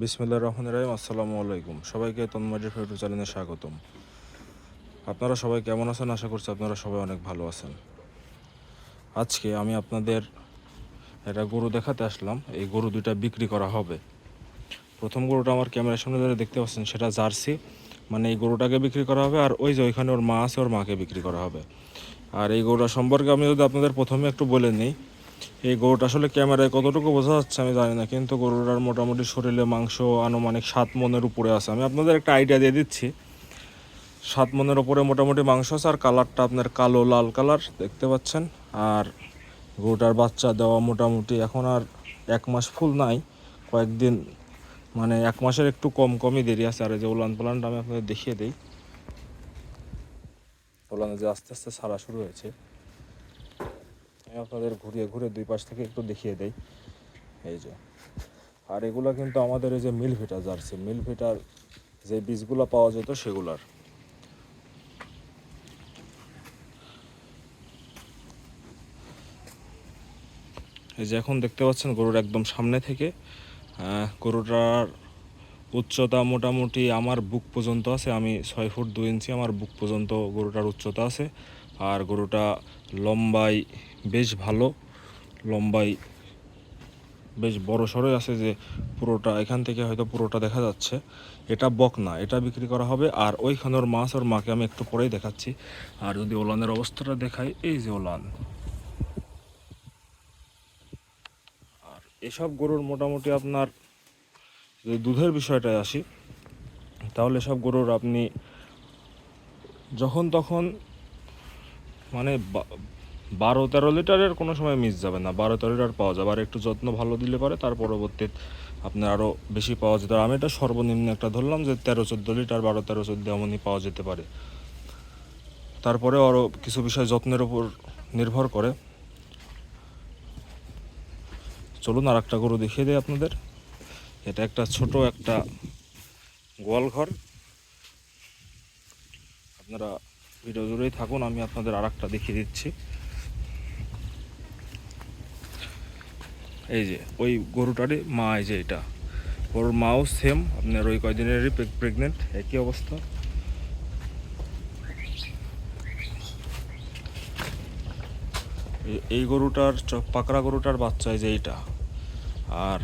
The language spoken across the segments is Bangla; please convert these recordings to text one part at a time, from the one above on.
বিসমিল্লা রহমান রাহিম, আসসালামু আলাইকুম। সবাইকে তন্ময়ের ফেরু চ্যানেলে স্বাগতম। আপনারা সবাই কেমন আছেন? আশা করছি আপনারা সবাই অনেক ভালো আছেন। আজকে আমি আপনাদের একটা গরু দেখাতে আসলাম। এই গরু দুইটা বিক্রি করা হবে। প্রথম গরুটা আমার ক্যামেরার সামনে ধরে দেখতে পাচ্ছেন, সেটা জার্সি। মানে এই গরুটাকে বিক্রি করা হবে আর ওই যে ওইখানে ওর মা আছে, ওর মাকে বিক্রি করা হবে। আর এই গরুটা সম্পর্কে আমি যদি আপনাদের প্রথমে একটু বলে নিই এই গরুটা আসলে ক্যামেরায় কতটুকু বোঝা যাচ্ছে আমি জানি না, কিন্তু গরুটার মোটামুটি শরীরে মাংস আনুমানিক সাত মনের উপরে আছে। আমি আপনাদের একটা আইডিয়া দিয়ে দিচ্ছি। সাত মনের উপরে মোটামুটি মাংস আছে, আর কালারটা আপনার কালো, লাল কালার দেখতে পাচ্ছেন। আর গরুটার বাচ্চা দেওয়া মোটামুটি এখন আর এক মাস ফুল নাই। কয়েকদিন মানে এক মাসের একটু কম, কমই দেরি আছে। আর এই যে উলান পালানটা আমি আপনাদের দেখিয়ে দিই। উলানে যে আস্তে আস্তে সারা শুরু হয়েছে। আপনাদের ঘুরিয়ে ঘুরে দুই পাশ থেকে একটু দেখিয়ে দেই। এই যে। আর এগুলো কিন্তু আমাদের এই যে মিল ভিটা জার্সি, মিল ভিটার যে বীজগুলো পাওয়া যেত সেগুলার। এই যে এখন দেখতে পাচ্ছেন গরুর একদম সামনে থেকে গরুটার উচ্চতা মোটামুটি আমার বুক পর্যন্ত আছে, আমি ছয় ফুট দু ইঞ্চি আমার বুক পর্যন্ত গরুটার উচ্চতা আছে। আর গরুটা লম্বাই বেশ ভালো, লম্বাই বেশ বড় সড়ই আছে যে পুরোটা, এখান থেকে হয়তো পুরোটা দেখা যাচ্ছে। এটা বক না এটা বিক্রি করা হবে। আর ওইখানে ওর মাছ ওর মাকে আমি একটু পরেই দেখাচ্ছি। আর যদি ওলানের অবস্থাটা দেখাই, এই যে ওলান। আর এসব গরুর মোটামুটি আপনার যদি দুধের বিষয়টায় আসি, তাহলে সব গরুর আপনি যখন তখন মানে বারো তেরো লিটারের কোনো সময় মিস যাবে না। বারো তেরো লিটার পাওয়া যাবে। আর একটু যত্ন ভালো দিলে পরে তার পরবর্তীতে আপনার আরও বেশি পাওয়া যেতে পারে। আমি এটা সর্বনিম্ন একটা ধরলাম যে তেরো চোদ্দ লিটার, বারো তেরো চোদ্দ এমনই পাওয়া যেতে পারে। তারপরে আরও কিছু বিষয় যত্নের উপর নির্ভর করে। চলুন আর একটা গরু দেখিয়ে দিই আপনাদের। এটা একটা ছোট একটা গোয়াল ঘর আপনারা ভিডিও জুড়েই থাকুন, আমি আপনাদের আর একটা দেখিয়ে দিচ্ছি। এই যে, ওই গরুটারই মা, এই যে এটা। ওর মাও সেম আপনার ওই কয়দিনেরই প্রেগনেন্ট একই অবস্থা। এই- গরুটার পাকড়া গরুটার বাচ্চা, এই যে এইটা। আর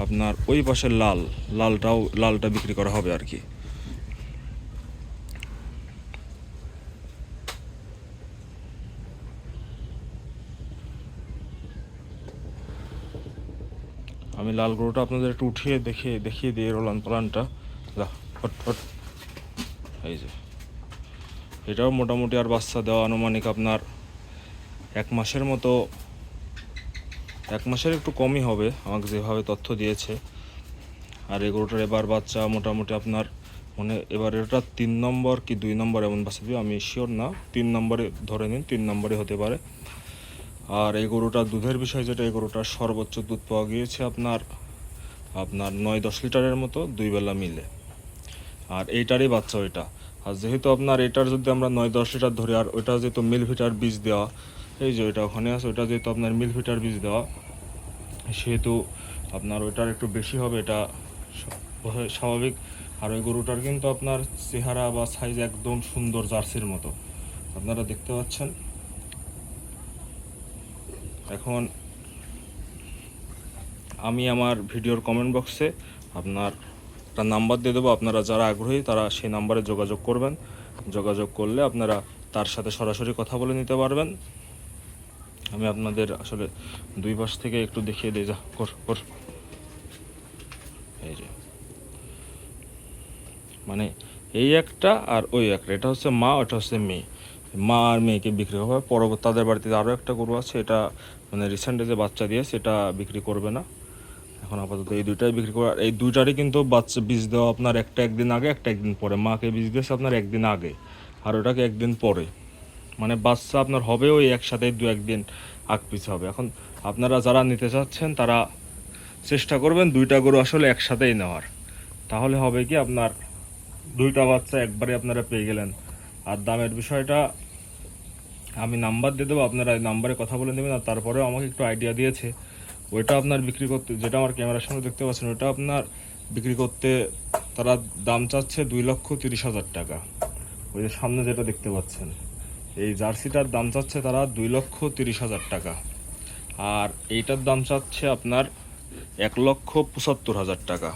আপনার ওই পাশে লাল, লালটাও, লালটা বিক্রি করা হবে আর কি। আমি লাল গরুটা আপনাদের একটু উঠিয়ে দেখে, দেখিয়ে দিই রোলান পালানটা। এই যে। এটাও মোটামুটি আর বাচ্চা দেওয়া আনুমানিক আপনার এক মাসের মতো, এক মাসের একটু কমই হবে, আমাকে যেভাবে তথ্য দিয়েছে। আর এই গরুটার এবার বাচ্চা মোটামুটি আপনার মানে এবার এটা তিন নম্বর কি দুই নম্বর এমন বাচ্চা দিবে, আমি শিওর না। তিন নম্বরে, ধরে নিন তিন নম্বরে হতে পারে। আর এই গরুটার দুধের বিষয় যেটা, এই গরুটার সর্বোচ্চ দুধ পাওয়া গিয়েছে আপনার আপনার নয় দশ লিটারের মতো, দুই বেলা মিলে। আর এইটারই বাচ্চা ওইটা। আর যেহেতু আপনার এটার যদি আমরা নয় দশ লিটার ধরি, আর ওইটা যেহেতু মিলভিটার বীজ দেওয়া, এই যে ওইটা ওখানে আছে, ওইটা যেহেতু আপনার মিলভিটার বীজ দেওয়া, সেহেতু আপনার ওইটার একটু বেশি হবে, এটা স্বাভাবিক। আর ওই গরুটার কিন্তু আপনার চেহারা বা সাইজ একদম সুন্দর জার্সির মতো। আপনারা দেখতে পাচ্ছেন। এখন আমি আমার ভিডিওর কমেন্ট বক্সে আপনার একটা নাম্বার দিয়ে দেবো। আপনারা যারা আগ্রহী, তারা সেই নাম্বারে যোগাযোগ করবেন। যোগাযোগ করলে আপনারা তার সাথে সরাসরি কথা বলে নিতে পারবেন। আমি আপনাদের আসলে দুই পাশ থেকে একটু দেখিয়ে দিই। যা, কর কর। এই যে। মানে এই একটা আর ওই একটা। এটা হচ্ছে মা, ওটা হচ্ছে মেয়ে। মা আর মেয়েকে বিক্রি হবে পরবর্তী তাদের বাড়িতে আরও একটা গরু আছে, এটা মানে রিসেন্টলি যে বাচ্চা দিয়ে সেটা বিক্রি করবে না। এখন আপাতত এই দুইটাই বিক্রি করে এই দুইটারই কিন্তু বাচ্চা বীজ দেওয়া আপনার একটা একদিন আগে, একটা একদিন পরে। মাকে বীজ দিয়েছে আপনার একদিন আগে, আর ওটাকে একদিন পরে। মানে বাচ্চা আপনার হবে ওই একসাথে দু একদিন আগ পিছ হবে। এখন আপনারা যারা নিতে চাচ্ছেন, তারা চেষ্টা করবেন দুইটা গরু আসলে একসাথেই নেওয়ার। তাহলে হবে কি আপনার দুইটা বাচ্চা একবারে আপনারা পেয়ে গেলেন। আর দামের বিষয়টা আমি নাম্বার দিয়ে দেবো, আপনারা নাম্বারে কথা বলে নেবেন আর তারপরেও আমাকে একটু আইডিয়া দিয়েছে। ওইটা আপনার বিক্রি করতে, যেটা আমার ক্যামেরার সামনে দেখতে পাচ্ছেন, ওইটা আপনার বিক্রি করতে তারা দাম চাচ্ছে দুই লক্ষ তিরিশ হাজার টাকা। ওই যে সামনে যেটা দেখতে পাচ্ছেন, এই জার্সিটার দাম চাচ্ছে তারা দুই লক্ষ তিরিশ হাজার টাকা। আর এইটার দাম চাচ্ছে আপনার এক লক্ষ পঁচাত্তর হাজার টাকা।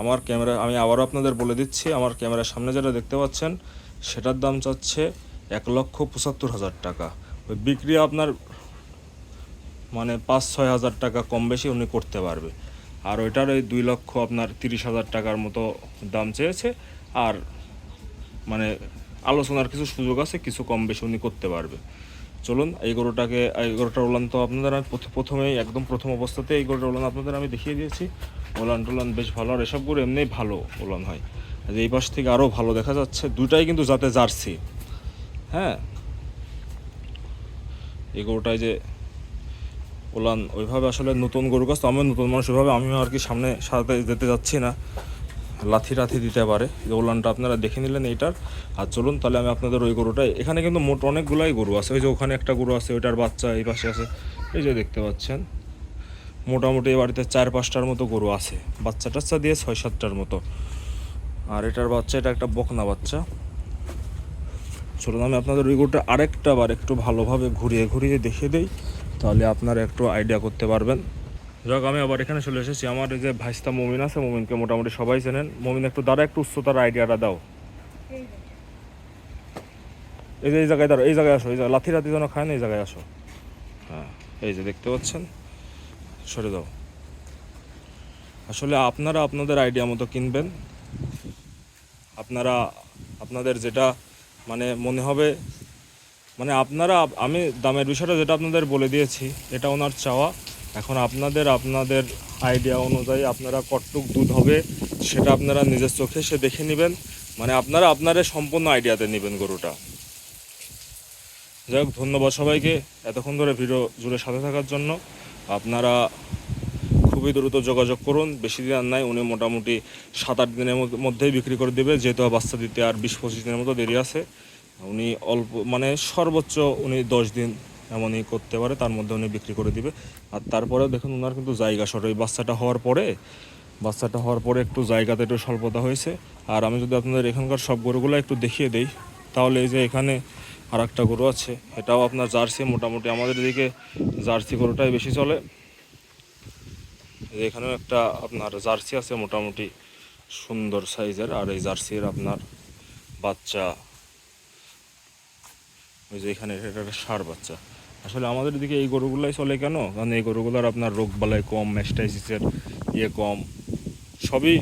আমার ক্যামেরা, আমি আবারও আপনাদের বলে দিচ্ছি, আমার ক্যামেরার সামনে যেটা দেখতে পাচ্ছেন, সেটার দাম চাচ্ছে এক লক্ষ পঁচাত্তর হাজার টাকা। ওই বিক্রি আপনার মানে পাঁচ, ছয় হাজার টাকা কম বেশি উনি করতে পারবে। আর ওইটার ওই দুই লক্ষ আপনার তিরিশ হাজার টাকার মতো দাম চেয়েছে। আর মানে আলোচনার কিছু সুযোগ আছে, কিছু কম বেশি উনি করতে পারবে। চলুন, এই গরুটাকে, এই গরুটার ওলান তো আপনাদের আমি প্রথ- প্রথমেই, একদম প্রথম অবস্থাতে এই গরুটার ওলান আপনাদের আমি দেখিয়ে দিয়েছি। ওলান টোলান বেশ ভালো, আর এসব গরু এমনিই ভালো ওলান হয়। এই পাশ থেকে আরও ভালো দেখা যাচ্ছে। দুটাই কিন্তু যাতে জার্সি। হ্যাঁ। এই গরুটায় যে ওলান, ওইভাবে আসলে নতুন গরু গাছ, তো আমিও নতুন মানুষ, ওইভাবে আমিও আর কি সামনে সাথে যেতে যাচ্ছি না। লাথি লাথি দিতে পারে। এই ওলানটা আপনারা দেখে নিলেন এইটার। আর চলুন তাহলে আমি আপনাদের ওই গরুটাই, এখানে কিন্তু মোট অনেকগুলাই গরু আছে। ওই যে ওখানে একটা গরু আছে, ওইটার বাচ্চা এই পাশে আছে। এই যে দেখতে পাচ্ছেন, মোটামুটি এই বাড়িতে চার পাঁচটার মতো গরু আছে। বাচ্চা টাচ্চা দিয়ে ছয় সাতটার মতো। আর এটার বাচ্চা, এটা একটা বকনা বাচ্চা। চলুন, আমি আপনাদের ওই গরুটা আরেকটা বার একটু ভালোভাবে ঘুরিয়ে ঘুরিয়ে দেখিয়ে দেই, তাহলে আপনারা একটু আইডিয়া করতে পারবেন। যাক, আমি আবার এখানে চলে এসেছি। আমার যে ভাইস্তা মমিন আছে, মমিনকে মোটামুটি সবাই চেনেন। মমিন, একটু দ্বারা একটু উচ্চতার আইডিয়াটা দাও। এই যে, এই জায়গায় দাঁড়ো এই জায়গায় আসো, এই জায়গায় লাথি লাথি যেন খায় না, এই জায়গায় আসো। হ্যাঁ এই যে দেখতে পাচ্ছেন? সরে দাও আসলে আপনারা আপনাদের আইডিয়া মতো কিনবেন। আপনারা, আপনাদের যেটা মানে মনে হবে মানে আপনারা, আমি দামের বিষয়টা যেটা আপনাদের বলে দিয়েছি, এটা ওনার চাওয়া। এখন আপনাদের আপনাদের আইডিয়া অনুযায়ী আপনারা কতটুক দুধ হবে সেটা আপনারা নিজের চোখে সে দেখে নেবেন। মানে আপনারা আপনাদের সম্পূর্ণ আইডিয়াতে নেবেন গরুটা। যাই হোক, ধন্যবাদ সবাইকে। এতক্ষণ ধরে ভিডিও জুড়ে সাথে থাকার জন্য আপনারা খুবই দ্রুত যোগাযোগ করুন। বেশি দিন আর নাই, উনি মোটামুটি সাত আট দিনের মধ্যে- মধ্যেই বিক্রি করে দেবে। যেহেতু বাচ্চা দিতে আর বিশ পঁচিশ দিনের মতো দেরি আছে। উনি অল্প মানে সর্বোচ্চ উনি দশ দিন এমনই করতে পারে, তার মধ্যে উনি বিক্রি করে দিবে। আর তারপরেও দেখুন ওনার কিন্তু জায়গা শর্ট। ওই বাচ্চাটা হওয়ার পরে, বাচ্চাটা হওয়ার পরে একটু জায়গাতে একটু স্বল্পতা হয়েছে। আর আমি যদি আপনাদের এখানকার সব গরুগুলো একটু দেখিয়ে দেই, তাহলে এই যে এখানে আর একটা গরু আছে, এটাও আপনার জার্সি। মোটামুটি আমাদের এদিকে জার্সি গরুটাই বেশি চলে। এখানেও একটা আপনার জার্সি আছে মোটামুটি সুন্দর সাইজের, আর এই জার্সির আপনার বাচ্চা, ওই যে এখানে এটা একটা ষাঁড় বাচ্চা। আসলে আমাদের দিকে এই গরুগুলাই চলে কেন? কারণ এই গরুগুলোর আপনার রোগ বালাই কম ম্যাস্টাইসিসের ইয়ে কম, সবই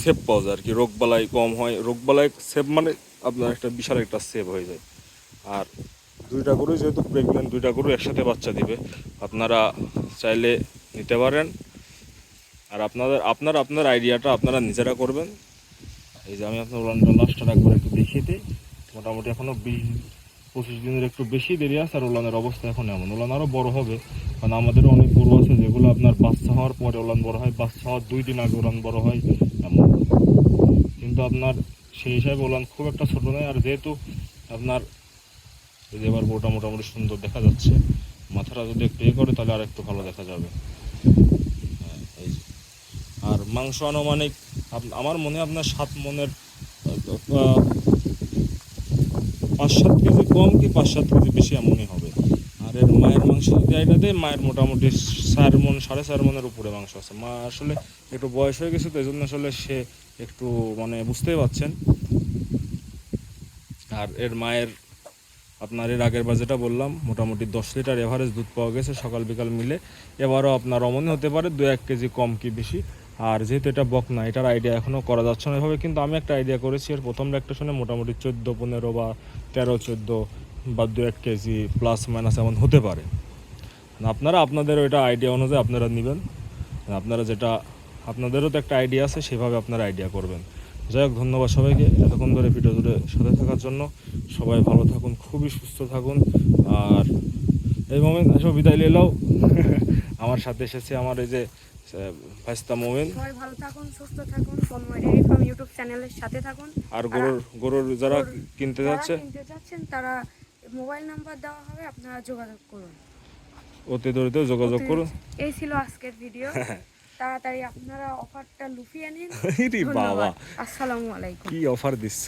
সেভ পাওয়া যায় আর কি রোগ বালাই কম হয়, রোগ বালাই সেভ মানে আপনার একটা বিশাল একটা সেভ হয়ে যায়। আর দুইটা গরু যেহেতু প্রেগনেন্ট দুইটা গরু একসাথে বাচ্চা দিবে। আপনারা চাইলে নিতে পারেন। আর আপনাদের, আপনার আপনার আইডিয়াটা আপনারা নিজেরা করবেন। এই যে আমি আপনার উলানটা লাস্টটা একবার একটু দেখিয়ে দিই। মোটামুটি এখনও বিশ, পঁচিশ দিনের একটু বেশি দেরি আছে, আর ওলানের অবস্থা এখন এমন। ওলান আরও বড় হবে, কারণ আমাদেরও অনেক গরু আছে যেগুলো আপনার বাচ্চা হওয়ার পরে ওলান বড় হয়, বাচ্চা হওয়ার দুই দিন আগে ওলান বড় হয়, এমন। কিন্তু আপনার সেই হিসাবে ওলান খুব একটা ছোট নয়, আর যেহেতু আপনার এবার গরুটা মোটামুটি সুন্দর দেখা যাচ্ছে, মাথাটা যদি একটু ইয়ে করে, তাহলে আর একটু ভালো দেখা যাবে। মাংস আনুমানিক আমার মনে আপনার সাত মনের পাঁচ সাত কেজি কম কি পাঁচ সাত কেজি বেশি এমনই হবে। আর এর মায়ের মাংস দেয় মায়ের মোটামুটি চার মন, সাড়ে চার মনের উপরে মাংস আছে। মা আসলে একটু বয়স হয়ে গেছে, তো এই জন্য আসলে সে একটু মানে বুঝতেই পারছেন। আর এর মায়ের, আপনার এর আগের বার যেটা বললাম, মোটামুটি দশ লিটার এভারেজ দুধ পাওয়া গেছে সকাল বিকাল মিলে। এবারও আপনার অমনি হতে পারে দু এক কেজি কম কি বেশি। আর যেহেতু এটা বক না, এটার আইডিয়া এখনও করা যাচ্ছে না। এভাবে কিন্তু আমি একটা আইডিয়া করেছি, এর প্রথম একটা শুনে মোটামুটি চোদ্দ, পনেরো বা তেরো, চোদ্দ বা দু এক কেজি প্লাস মাইনাস এমন হতে পারে। আপনারা আপনাদের ওইটা আইডিয়া অনুযায়ী আপনারা নেবেন। আপনারা যেটা, আপনাদেরও তো একটা আইডিয়া আছে, সেভাবে আপনারা আইডিয়া করবেন। যাই হোক, ধন্যবাদ সবাইকে এতক্ষণ ধরে ভিডিও জুড়ে সাথে থাকার জন্য। সবাই ভালো থাকুন, খুবই সুস্থ থাকুন। আর এই মোমেন এসব বিদায় নিলেও আমার সাথে এসেছে আমার এই যে মোমেন। সবাই ভালো থাকুন সুস্থ থাকুন তন্ময় ডেয়ারি ফার্ম ইউটিউব চ্যানেলের সাথে থাকুন। আর গরুর গরুর যারা কিনতে যাচ্ছে কিনতে যাচ্ছেন তারা মোবাইল নাম্বার দেওয়া হবে আপনারা যোগাযোগ করুন। অতি দ্রুত যোগাযোগ করুন। এই ছিল আজকের ভিডিও তাড়াতাড়ি আপনারা অফারটা লুফিয়ে নিন। বাবা। আসসালামু আলাইকুম। কি অফার দিচ্ছ?